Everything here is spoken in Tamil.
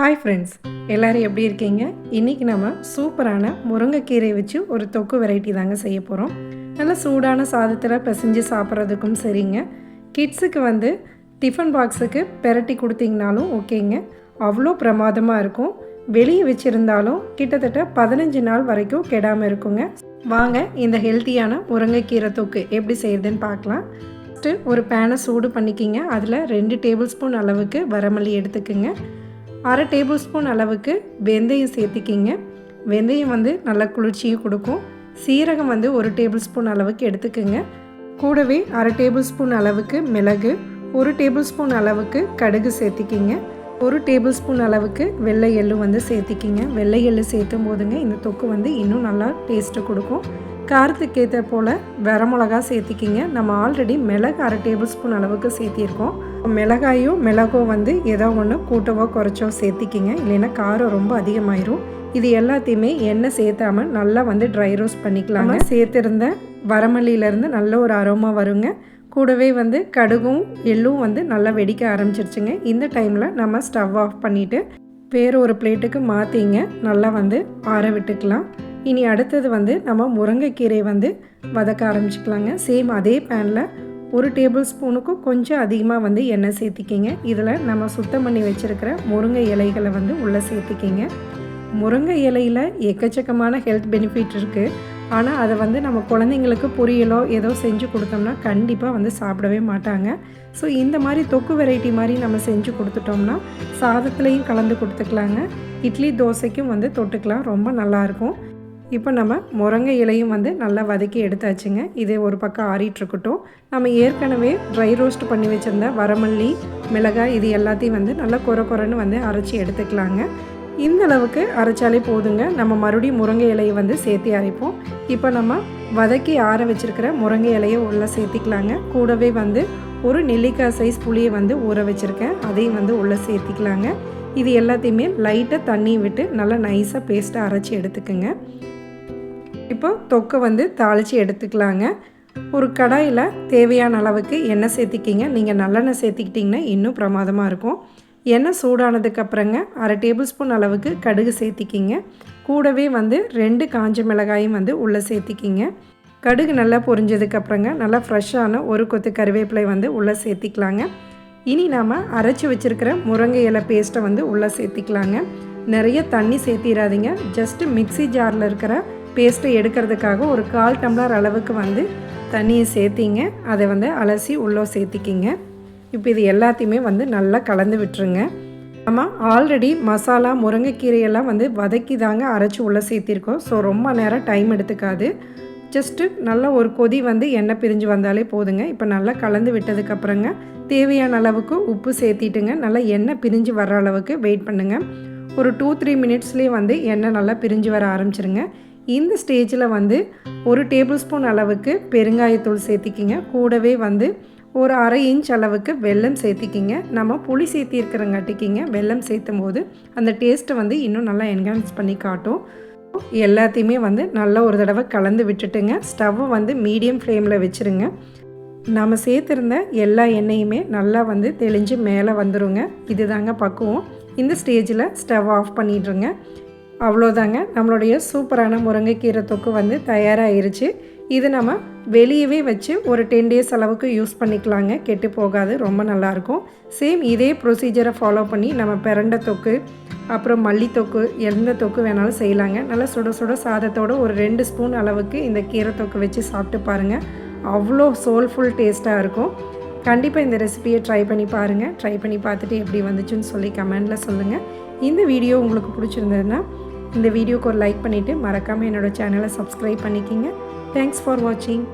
ஹாய் ஃப்ரெண்ட்ஸ் எல்லோரும் எப்படி இருக்கீங்க? இன்றைக்கி நம்ம சூப்பரான முருங்கைக்கீரை வச்சு ஒரு தொக்கு வெரைட்டி தாங்க செய்ய போகிறோம் நல்லா சூடான சாதத்தில் பிசைஞ்சு சாப்பிட்றதுக்கும் சரிங்க. கிட்ஸுக்கு வந்து டிஃபன் பாக்ஸுக்கு பெரட்டி கொடுத்தீங்கனாலும் ஓகேங்க. அவ்வளோ பிரமாதமாக இருக்கும். வெளியே வச்சுருந்தாலும் கிட்டத்தட்ட பதினஞ்சு நாள் வரைக்கும் கெடாமல் இருக்குங்க. வாங்க இந்த ஹெல்த்தியான முருங்கைக்கீரை தொக்கு எப்படி செய்யுதுன்னு பார்க்கலாம். ஃபஸ்ட்டு ஒரு பேனை சூடு பண்ணிக்கிங்க. அதில் ரெண்டு டேபிள் ஸ்பூன் அளவுக்கு வரமல்லி எடுத்துக்கோங்க. அரை டேபிள் ஸ்பூன் அளவுக்கு வெந்தயம் சேர்த்திக்கிங்க. வெந்தயம் வந்து நல்ல குளிர்ச்சியும் கொடுக்கும். சீரகம் வந்து ஒரு டேபிள் ஸ்பூன் அளவுக்கு எடுத்துக்கோங்க. கூடவே அரை டேபிள் ஸ்பூன் அளவுக்கு மிளகு ஒரு டேபிள் ஸ்பூன் அளவுக்கு கடுகு சேர்த்திக்கிங்க. ஒரு டேபிள் ஸ்பூன் அளவுக்கு வெள்ளை எள்ளு வந்து சேர்த்திக்கிங்க. வெள்ளை எள்ளு சேர்த்தும் போதுங்க இந்த தொக்கு வந்து இன்னும் நல்லா டேஸ்ட்டு கொடுக்கும். காரத்துக்கு ஏற்ற போல் வரமிளகா சேர்த்திக்கிங்க. நம்ம ஆல்ரெடி மிளகு அரை டேபிள் ஸ்பூன் அளவுக்கு சேர்த்திருக்கோம். மிளகாயும் மிளகும் வந்து ஏதோ ஒன்று கூட்டவோ குறைச்சோ சேர்த்திக்கிங்க. இல்லைன்னா காரம் ரொம்ப அதிகமாயிரும். இது எல்லாத்தையுமே எண்ணெய் சேர்த்தாம நல்லா வந்து ட்ரை ரோஸ்ட் பண்ணிக்கலாங்க. சேர்த்துருந்த வரமல்லியிலேருந்து நல்ல ஒரு அரோமா வருங்க. கூடவே வந்து கடுகும் எள்ளும் வந்து நல்லா வெடிக்க ஆரம்பிச்சிருச்சுங்க. இந்த டைமில் நம்ம ஸ்டவ் ஆஃப் பண்ணிவிட்டு வேறு ஒரு பிளேட்டுக்கு மாற்றிங்க நல்லா வந்து ஆற விட்டுக்கலாம். இனி அடுத்தது வந்து நம்ம முருங்கைக்கீரை வந்து வதக்க ஆரம்பிச்சுக்கலாங்க. சேம் அதே பேனில் ஒரு டேபிள் ஸ்பூனுக்கும் கொஞ்சம் அதிகமாக வந்து எண்ணெய் சேர்த்திக்கிங்க. இதில் நம்ம சுத்தம் பண்ணி வச்சுருக்கிற முருங்கை இலைகளை வந்து உள்ளே சேர்த்திக்கிங்க. முருங்கை இலையில் எக்கச்சக்கமான ஹெல்த் பெனிஃபிட் இருக்குது ஆனால் அதை வந்து நம்ம குழந்தைங்களுக்கு பொரியலோ ஏதோ செஞ்சு கொடுத்தோம்னா கண்டிப்பாக வந்து சாப்பிடவே மாட்டாங்க. ஸோ இந்த மாதிரி தொக்கு வெரைட்டி மாதிரி நம்ம செஞ்சு கொடுத்துட்டோம்னா சாதத்துலேயும் கலந்து கொடுத்துக்கலாங்க. இட்லி தோசைக்கும் வந்து தொட்டுக்கலாம். ரொம்ப நல்லாயிருக்கும் இப்போ நம்ம முருங்கை இலையும் வந்து நல்லா வதக்கி எடுத்தாச்சுங்க. இது ஒரு பக்கம் ஆறிட்டுருக்கட்டும். நம்ம ஏற்கனவே ட்ரை ரோஸ்ட் பண்ணி வச்சுருந்த வரமல்லி மிளகாய் இது எல்லாத்தையும் வந்து நல்லா குறை குறைன்னு வந்து அரைச்சி எடுத்துக்கலாங்க. இந்த அளவுக்கு அரைச்சாலே போதுங்க. நம்ம மறுபடியும் முருங்கை இலையை வந்து சேர்த்தி அரைப்போம். இப்போ நம்ம வதக்கி ஆற வச்சுருக்கிற முருங்கை இலையை உள்ளே சேர்த்திக்கலாங்க. கூடவே வந்து ஒரு நெல்லிக்காய் சைஸ் புளியை வந்து ஊற வச்சுருக்கேன். அதையும் வந்து உள்ளே சேர்த்திக்கலாங்க. இது எல்லாத்தையுமே லைட்டாக தண்ணி விட்டு நல்லா நைஸாக பேஸ்ட்டாக அரைச்சி எடுத்துக்கோங்க. இப்போ தொக்கை வந்து தாளித்து எடுத்துக்கலாங்க. ஒரு கடாயில் தேவையான அளவுக்கு எண்ணெய் சேர்த்திக்கிங்க. நீங்கள் நல்லெண்ணெய் சேர்த்திக்கிட்டிங்கன்னா இன்னும் பிரமாதமாக இருக்கும். எண்ணெய் சூடானதுக்கப்புறங்க அரை டேபிள் ஸ்பூன் அளவுக்கு கடுகு சேர்த்திக்கிங்க. கூடவே வந்து ரெண்டு காஞ்ச மிளகாயும் வந்து உள்ளே சேர்த்திக்கிங்க. கடுகு நல்லா பொரிஞ்சதுக்கப்புறங்க நல்லா ஃப்ரெஷ்ஷான ஒரு கொத்து கருவேப்பிலை வந்து உள்ளே சேர்த்திக்கலாங்க. இனி நாம் அரைச்சி வச்சுருக்கிற முருங்கை இலை பேஸ்ட்டை வந்து உள்ளே சேர்த்திக்கலாங்க. நிறைய தண்ணி சேர்த்திடாதீங்க ஜஸ்ட்டு மிக்சி ஜாரில் இருக்கிற பேஸ்ட்டை எடுக்கிறதுக்காக ஒரு கால் டம்ளர் அளவுக்கு வந்து தண்ணியை சேர்த்திங்க. அதை வந்து அலசி உள்ளே சேர்த்திக்கிங்க. இப்போ இது எல்லாத்தையுமே வந்து நல்லா கலந்து விட்டுருங்க. நம்ம ஆல்ரெடி மசாலா முருங்கைக்கீரையெல்லாம் வந்து வதக்கி தாங்க அரைச்சி உள்ளே சேர்த்திருக்கோம். ஸோ ரொம்ப நேரம் டைம் எடுத்துக்காது. ஜஸ்ட்டு நல்ல ஒரு கொதி வந்து எண்ணெய் பிரிஞ்சு வந்தாலே போதுங்க. இப்போ நல்லா கலந்து விட்டதுக்கப்புறங்க தேவையான அளவுக்கு உப்பு சேர்த்திட்டுங்க. நல்லா எண்ணெய் பிரிஞ்சு வர்ற அளவுக்கு வெயிட் பண்ணுங்கள் ஒரு டூ த்ரீ மினிட்ஸ்லேயே வந்து எண்ணெய் நல்லா பிரிஞ்சு வர ஆரம்பிச்சிருங்க. இந்த ஸ்டேஜில் வந்து ஒரு டேபிள் ஸ்பூன் அளவுக்கு பெருங்காயத்தூள் சேர்த்திக்கிங்க. கூடவே வந்து ஒரு அரை இன்ச் அளவுக்கு வெல்லம் சேர்த்திக்கிங்க. நம்ம புளி சேர்த்திருக்கிறங்காட்டிக்கிங்க வெல்லம் சேர்த்தும் போது அந்த டேஸ்ட்டை வந்து இன்னும் நல்லா என்ஹான்ஸ் பண்ணி காட்டும். எல்லாத்தையுமே வந்து நல்லா ஒரு தடவை கலந்து விட்டுட்டுங்க. ஸ்டவ்வை வந்து மீடியம் ஃப்ளேமில் வச்சுருங்க. நம்ம சேர்த்துருந்த எல்லா எண்ணெயுமே நல்லா வந்து தெளிஞ்சு மேலே வந்துடுங்க இதுதாங்க பக்குவோம். இந்த ஸ்டேஜில் ஸ்டவ் ஆஃப் பண்ணிடுறோங்க அவ்வளோதாங்க. நம்மளுடைய சூப்பரான முருங்கைக்கீரை தொக்கு வந்து தயாராகிருச்சு இது நம்ம வெளியவே வச்சு ஒரு டென் டேஸ் அளவுக்கு யூஸ் பண்ணிக்கலாங்க. கெட்டு போகாது ரொம்ப நல்லாயிருக்கும் சேம் இதே ப்ரொசீஜரை ஃபாலோ பண்ணி நம்ம பிறண்ட தொக்கு அப்புறம் மல்லி தொக்கு எந்த தொக்கு வேணாலும் செய்யலாங்க. நல்லா சுட சுட சாதத்தோடு ஒரு ரெண்டு ஸ்பூன் அளவுக்கு இந்த கீரை தொக்கு வச்சு சாப்பிட்டு பாருங்கள் அவ்வளோ சோல்ஃபுல் டேஸ்ட்டாக இருக்கும். கண்டிப்பாக இந்த ரெசிபியை ட்ரை பண்ணி பாருங்கள் ட்ரை பண்ணி பார்த்துட்டு எப்படி வந்துச்சுன்னு சொல்லி கமெண்டில் சொல்லுங்கள் இந்த வீடியோ உங்களுக்கு பிடிச்சிருந்ததுன்னா இந்த வீடியோக்கு ஒரு லைக் பண்ணிவிட்டு மறக்காமல் என்னோடய சேனலை சப்ஸ்கிரைப் பண்ணிக்கிங்க. தேங்க்ஸ் ஃபார் வாட்சிங்